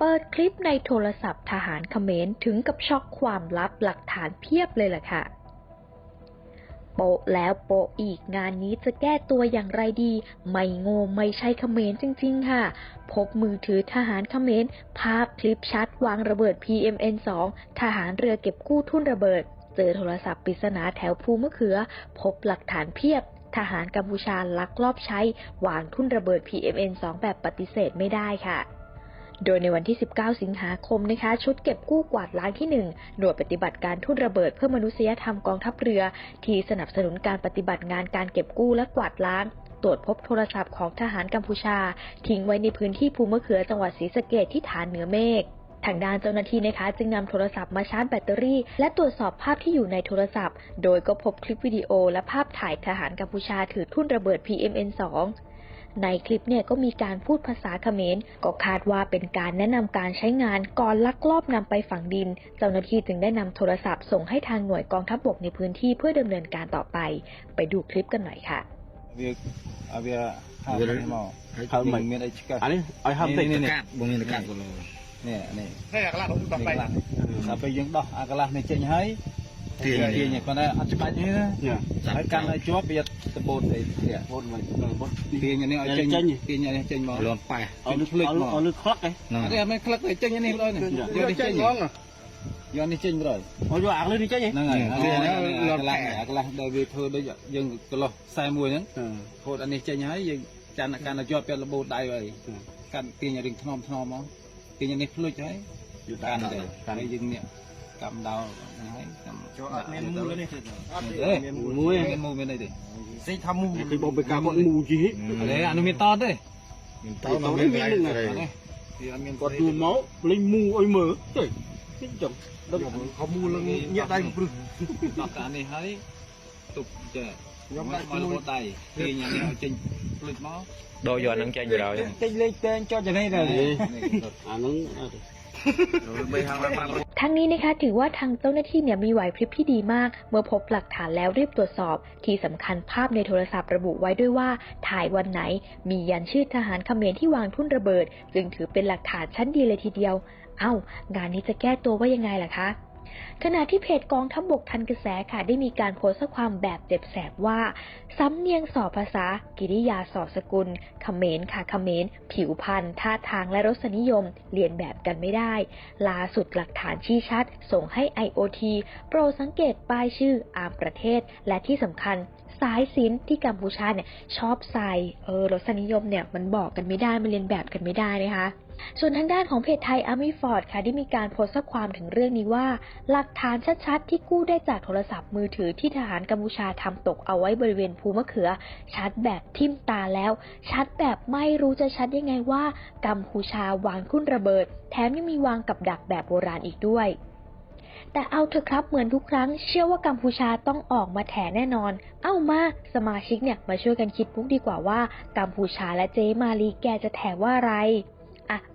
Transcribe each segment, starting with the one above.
เปิดคลิปในโทรศัพท์ทหารเขมรถึงกับช็อกความลับหลักฐานเพียบเลยล่ะค่ะ โปะแล้วโปะอีกงานนี้จะแก้ตัวอย่างไรดี ไม่โง่ไม่ใช่เขมรจริง ๆ ค่ะ พบมือถือทหารเขมรภาพคลิปชัดวางระเบิด PMN2 ทหารเรือเก็บกู้ทุ่นระเบิด เจอโทรศัพท์ปริศนาแถวภูมะเขือ พบหลักฐานเพียบทหารกัมพูชาลักลอบใช้วางทุ่นระเบิด PMN2 แบบปฏิเสธไม่ได้ค่ะ โดยในวันที่ 19 สิงหาคมนะคะ ชุดเก็บกู้กวาดล้างที่ 1 หน่วยปฏิบัติการทุ่นระเบิดเพื่อมนุษยธรรมกองทัพเรือ ที่สนับสนุนการปฏิบัติงานการเก็บกู้และกวาดล้างตรวจพบโทรศัพท์ของทหารกัมพูชา ทิ้งไว้ในพื้นที่ภูมะเขือจังหวัดศรีสะเกษที่ฐานเหนือเมฆทางด้านเจ้าหน้าที่นะคะ จึงนำโทรศัพท์มาชาร์จแบตเตอรี่ และตรวจสอบภาพที่อยู่ในโทรศัพท์ โดยก็พบคลิปวิดีโอและภาพถ่ายทหารกัมพูชาถือทุ่นระเบิด PMN2 ในคลิปเนี่ยก็มีการพูดภาษาเขมร ก็คาดว่าเป็นการแนะนำการใช้งานก่อนลักลอบนำไปฝังดิน เจ้าหน้าที่จึงได้นำโทรศัพท์ส่งให้ทางหน่วยกองทัพบกในพื้นที่เพื่อดำเนินการต่อไป ไปดูคลิปกันหน่อยค่ะ វាឲ្យវាហៅ វា នេះមក ហើយ ហៅ មិ មិន នមានអីឆ្កឹះ អានេះឲ្យហាប់តិច នេះនេះ កាត់បងមានកាត់គីឡូ នេះនេះ នេះអាកន្លះនោះដល់ នេះ បែ ខ្លះដល់ពេលយើងដោះអាកន្លះនេះចេញហើយ ទាញទាញប៉ុន្តែអត់ច្បាច់ទេណាយ៉ាហើយកាន់ឲ្យជាប់វាទៅបូតអីទៀតបូតមិនបូតទាញអានេះឲ្យចេញចេញទាញអានេះចេញមកលំប៉ែឲ្យភ្លេចមកឲ្យលឺខ្លឹកឯអានេះអត់មានក្លឹកទេចេញអានេះដល់នេះយកនេះចេញយកនេះចេញទៅឲ្យយកអាកលឺនេះចេញហ្នឹងហើយវាអានេះនេះលអាំកន្លះប៉ែអាកន្លះដែលវាធ្វើដូចយើងកន្លោះខ្សែមួយហ្នឹងហូតអានេះចេញហើយយើងចាំកាន់ឲ្យជាប់ពាក់លបូតដៃហើយកាន់ទាញឲ្យរៀងថ្នមថ្នមមកទាញអានេះភ្លេចហើយយកកាន់កាន់ទៅទៅកាន់យើងនេះកម្មដោហ្នឹងហើយកម្មចូលអត់មានមូលនេះអត់ទេមួយមានមួយមានអីទេសេចថាមូគេបងไปការគាត់មូជីអត់ទេអានោះ cầm đầu mua em mua bên đây đi xây tham mưu thì bộ bê cá bọn mù gì đấy anh miên to đấy miên to mà này này thì ăn miên còn đủ máu lấy mù ơi mở trời cái chồng đâu mà không mua lên nhẹ tay một bự tóc cả này hơi tục chờ nhóm lại mua tay máu đôi giờ nâng chanh rồi chanh lên tên cho cho đây rồi à nâng ทั้งนี้นะคะถือว่าทางเจ้าหน้าที่เนี่ยมีไหวพริบที่ดีมาก เมื่อพบหลักฐานแล้วรีบตรวจสอบ ที่สำคัญภาพในโทรศัพท์ระบุไว้ด้วยว่า ถ่ายวันไหน มียันชื่อทหารเขมรที่วางทุ่นระเบิด จึงถือเป็นหลักฐานชั้นดีเลยทีเดียว เอา้างานนี้จะแก้ตัวว่ายังไงล่ะคะ ขณะที่เพจกองทัพบบกทันกระแสค่ะได้มีการโพสต์ข้อความแบบเจ็บแสบว่า สำเนียงสอภาษา กิริยาสอสกุลเขมรค่ะเขมรผิวพรรณท่าทางและรสนิยมเรียนแบบกันไม่ได้ ล่าสุดหลักฐานชี้ชัด ส่งให้ IOT โปรสังเกตป้ายชื่ออามประเทศ และที่สำคัญสายสินที่กัมพูชาเนี่ยชอบใส่เออรสนิยมเนี่ยมันบอกกันไม่ได้มันเรียนแบบกันไม่ได้นะคะ ส่วนทางด้านของเพจไทยอาร์มี่ฟอร์ดค่ะได้มีการโพสต์ข้อความถึงเรื่องนี้ว่า หลักฐานชัดๆ ที่กู้ได้จากโทรศัพท์มือถือที่ทหารกัมพูชาทำตกเอาไว้บริเวณภูมะเขือ ชัดแบบทิ่มตาแล้ว ชัดแบบไม่รู้จะชัดยังไงว่า กัมพูชาวางทุ่นระเบิด แถมยังมีวางกับดักแบบโบราณอีกด้วยแต่เอาเถอะครับเหมือนทุกครั้ง เชื่อว่ากัมพูชาต้องออกมาแถแน่นอน เอามาสมาชิกเนี่ยมาช่วยกันคิดมุกดีกว่าว่า กัมพูชาและเจมาลีแกจะแถว่าอะไร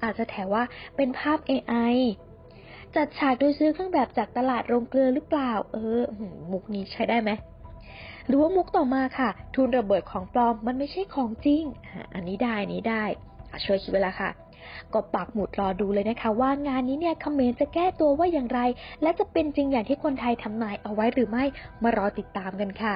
อาจจะแถว่าเป็นภาพ AI จัดฉากโดยซื้อเครื่องแบบจากตลาดโรงเกลือหรือเปล่า เออมุกนี้ใช้ได้ไหมหรือว่ามุกต่อมาค่ะ ทุนระเบิดของปลอมมันไม่ใช่ของจริง อันนี้ได้นี้ได้ช่วยคิดเวลาค่ะ ก็ปักหมุดรอดูเลยนะคะ ว่างานนี้เนี่ยคเมนจะแก้ตัวว่าอย่างไร และจะเป็นจริงอย่างที่คนไทยทำนายเอาไว้หรือไม่มารอติดตามกันค่ะ